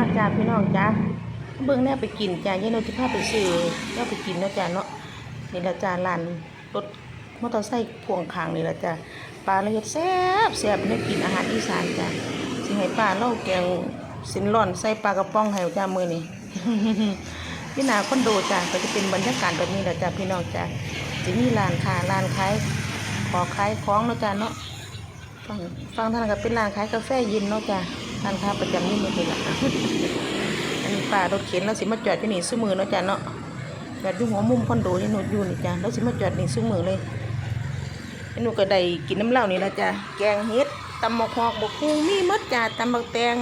อาจารย์พี่น้องจ้าเบิ่งแน่ไปกินจ้ายายโนที่พาไปซื้อแล้วไปกินเนาะจ้าเนาะนี่ละจ้าร้านรถมอเตอร์ไซค์พ่วงข้างนี่ละจ้าปลาละเฮ็ดแซ่บแซ่บได้กินอาหารอีสานจ้าสิให้ป้าเล่าแกงสินร่อนใส่ปลากระป๋องให้จ้ามือนี้พี่นาคอนโดจ้าก็จะเป็นบรรยากาศแบบนี้แหละจ้าพี่น้องจ้าจะมีร้านค้าร้านขายขอขายของเนาะจ้าเนาะฟังฟังท่านก็เป็นร้านขายกาแฟเย็นเนาะจ้ะ ร้านค้าประจำนี่มันเป็นหลักอันนี้ป้ารถเข็นเราสิมาจอดที่นี่ซื้อมือเนาะจ้ะเนาะจอดอยู่หัวมุมคอนโดนี่หนูอยู่นี่จ้ะเราสิมาจอดนี่ซื้อมือเลยไอ้หนูก็ได้กินน้ำเหล้านี่ละจ้ะแกงเฮ็ดตำหมกฮอกบกฮูมีมดจ้ะตำบักแตง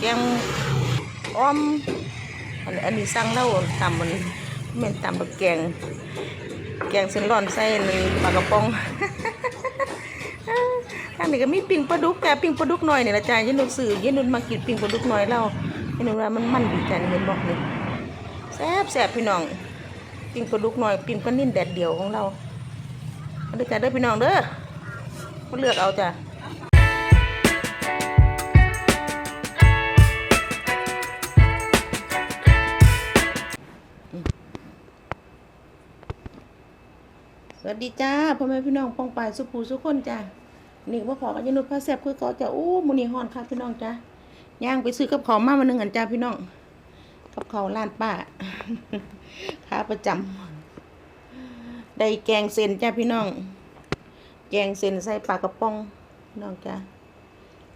แกงอ้อมอันนี้สั่งเล้าตำมันแม่นตำบักแกงแกงเส้นร้อนใส่นี่ปลากระป๋อง ทางนี้ก็มีปิ้งปลาดุกจ้ะปิ้งปลาดุกหน่อยเนี่ละจ้ะยันนุสื่อยันนุมากินปิ้งปลาดุกหน่อยเรายันนุว่ามันมันดีจ้ะนี่เห็นบอกนี่แซ่บแซ่บพี่น้องปิ้งปลาดุกหน่อยปิ้งปลานิ่นแดดเดียวของเราเอาด้อจ้ะเด้อพี่น้องเด้อมาเลือกเอาจ้ะสวัสดีจ้าพ่อแม่พี่น้องปองปายสุภูสุคนจ้า นี่ว่าขอกันยนุษย์พระแซบคือเขาจะอู้มูนี่ฮอนค่ะพี่น้องจ้าย่างไปซื้อกับเขามามาหนึ่งอันจ้าพี่น้องกับเขาวร้านป้าค้าประจำได้แกงเส้นจ้าพี่น้อง แกงเส้นใส่ปลากระป๋องน้องจ้า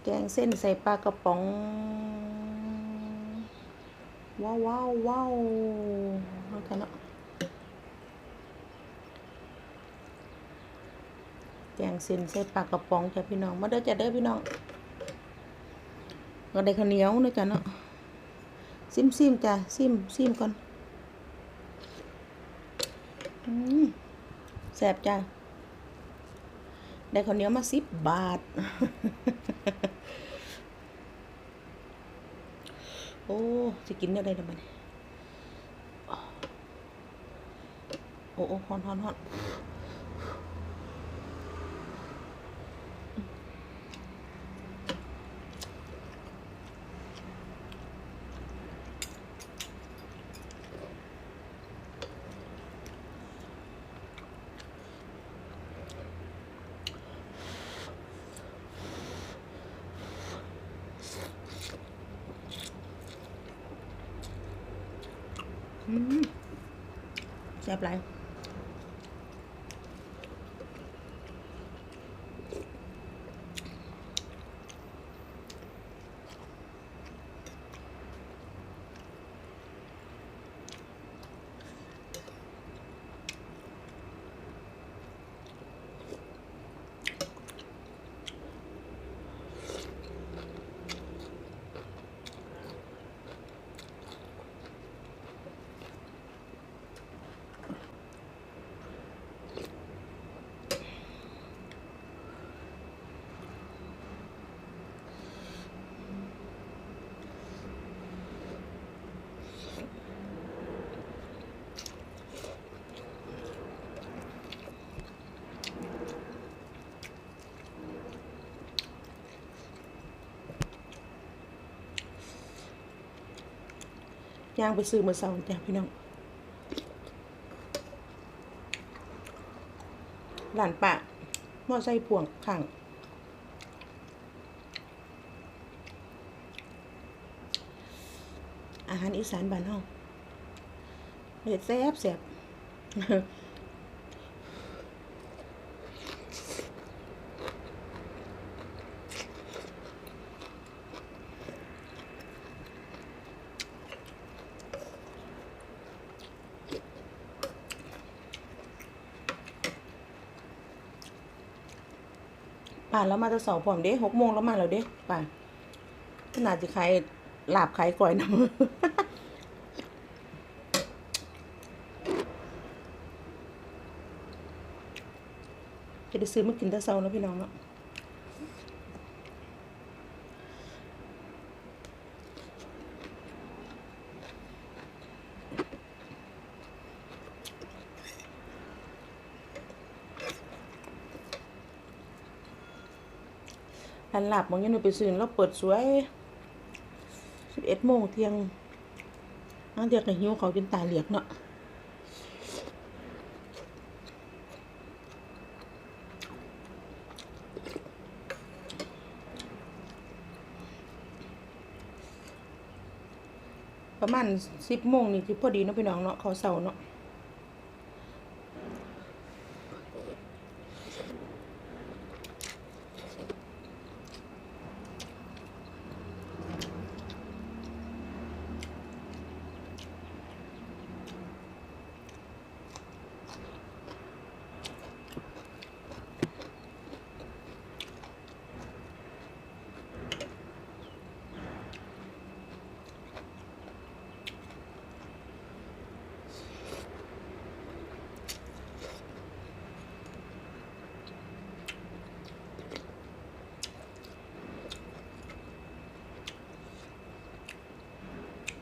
แกงเส้นใส่ปลากระป๋อง ว้าวว้าวว้าวเอากันเนาะ แกงเส้นใส่ปลากระป๋องจ้ะพี่น้องมาเด้อจ้ะเด้อพี่น้องก็ได้ข้าวเหนียวนะจ้ะเนาะซิมซิมจ้ะซิมซิมก่อนอืมแซ่บจ้ะได้ข้าวเหนียวมาสิบบาท โอ้จะกินได้ได้มันโอ้โอ้ฮอนฮอนฮอน แซ่บไร ย่างไปซื้อมาสองจ้ะพี่น้องหลานปะมอไซพ่วงข้างอาหารอีสานบ้านเฮาเฮ็ดแซ่บแซ่บ ป่านแล้วมาจะสอบผมเด้หกโมงแล้วมาแล้วเด้ป่านขนาดจะขายลาบขายก่อยนะจะได้ซื้อมากินตะเช้าแล้วพี่น้องเนาะ ร้านลาบมองยันหนูไปซื้อแล้วเปิดสวยสิบเอ็ดโมงเที่ยงนั่งเดียกกับหิวเขาวจนตาเหลียกเนาะประมาณสิบโมงนี่ที่พอดีเนาะพี่น้องเนาะเขาเสาเนาะ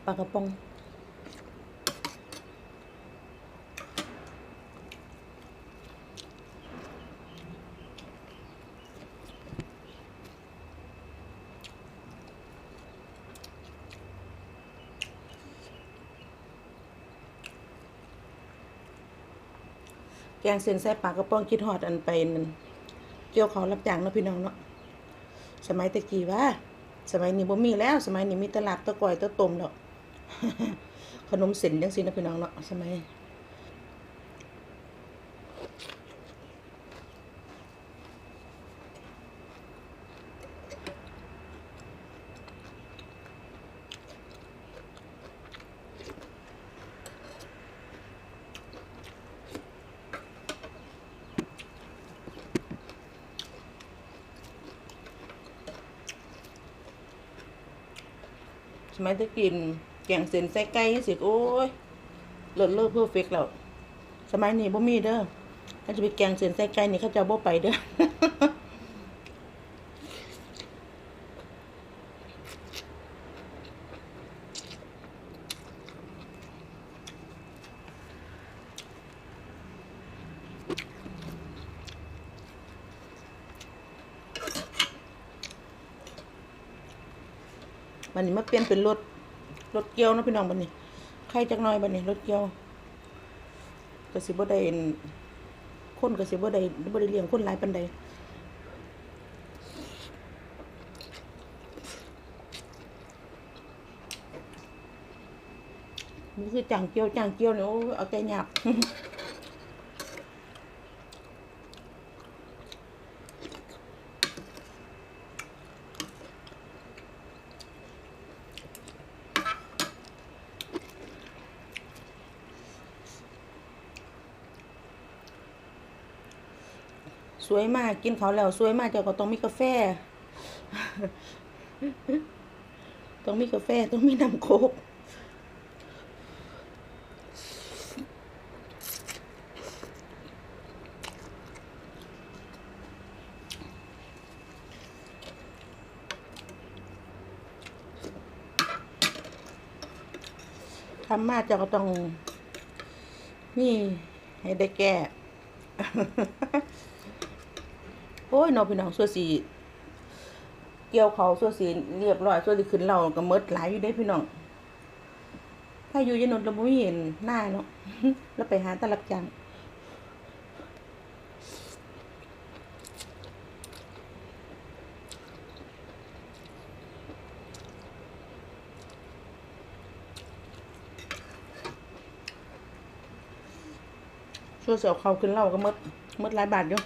ปลากระป๋องแกงเส้นใส่ปลากระป๋องคิดฮอดอันไปนั่นเกี่ยวเขารับจ้างเนาะพี่น้องเนาะสมัยตะกี้ว่า สมัยนี้บ่มีแล้ว สมัยนี้มีตลาบตะกอยตะต้มดอก ขนมเส้นจังซี่นะพี่น้องเนาะสมัยสมัยตะกิน แกงเส้นใส่ไก่จังซี่โอ้ยเลิศเลอเพอร์เฟกแล้วสมัยนี้บ่มีเด้อถ้าจะไปแกงเส้นใส่ไก่นี่เขาเจะบ่ไปเด้อบันนี้มาเปลี่ยนเป็นรถ รถเกี่ยวนะพี่น้องบันนี้ใครจักน้อยบันนี้รถเกี่ยวกระสิบ่ได้คนกระสิบ่ได้บ่ได้เลี้ยงคนหลายปันใดนี่คือจางเกี่ยวจางเกี่ยวเนี่ยเอาใจหยาบ สวยมากกินเขาแล้วสวยมากเจ้าก็ต้องมีกาแฟ ต้องมีกาแฟต้องมีน้ำโคกทำมาเจ้าก็ต้องนี่ให้ได้แก้ โอ้ยน้องพี่น้องส่วนสีเกี่ยวเขาส่วนสีเรียบร้อยส่วนสีขึ้นเราก็หมดหลายอยู่ได้พี่น้องถ้าอยู่ยนนท์เราไม่เห็นหน้าเนาะแล้วไปหาตลับจังส่วนเสียวเขาขึ้นเราก็มดมดหลายบาทอยู่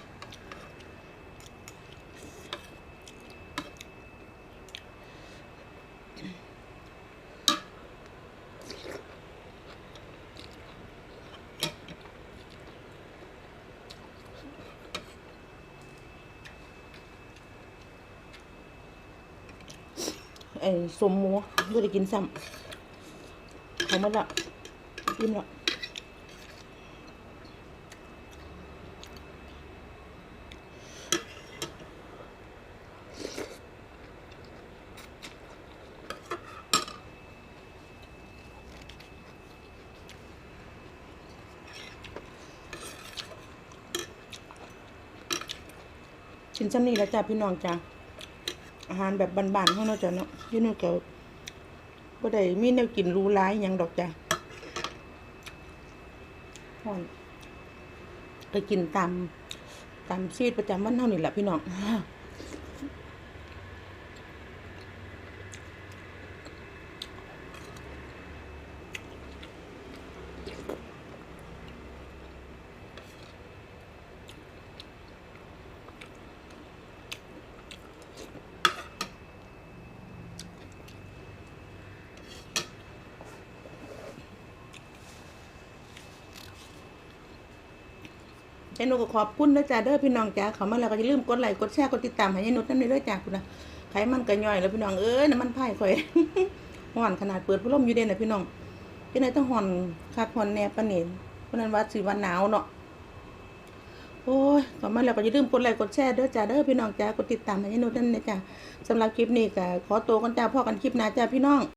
ไอ้สมหมูก็ได้กินซ้ำเอาหมดละอิ่มละกินซ้ำนี่แล้วจ้าพี่น้องจ้า อาหารแบบบ้านๆของเราจ้ะเนาะยี่นู่นก็บ่ได้มีแนวกินรูหรายยังดอกจ้ะหอนไปกินตามตามซีดประจำวันเฮานี่แหละพี่น้อง ยายนุก็ขอบคุณนะจ๊ะเด้อพี่น้องจ้าเขามาแล้วก็อย่าลืมกดไลค์กดแชร์กดติดตามให้ยายนุนั่นเด้อจ้าคุณนะไขมันก็ย่อยแล้วพี่น้องเอ้ยน้ำมันไผ่ข่อยห่อนขนาดเปิดพัดลมอยู่เด่นนะพี่น้องที่ไหนต้องห่อนคักห่อนแนบปานนีเพราะนั้นว่าสิวันหนาวเนาะโอ้ยเขามาแล้วก็อย่าลืมกดไลค์กดแชร์เด้อจ้าเด้อพี่น้องจ้ากดติดตามให้ยายนุนั่นนะจ้าสำหรับคลิปนี้ก็ขอตัวกันจ้าพ่อกันคลิปหน้าจ้าพี่น้อง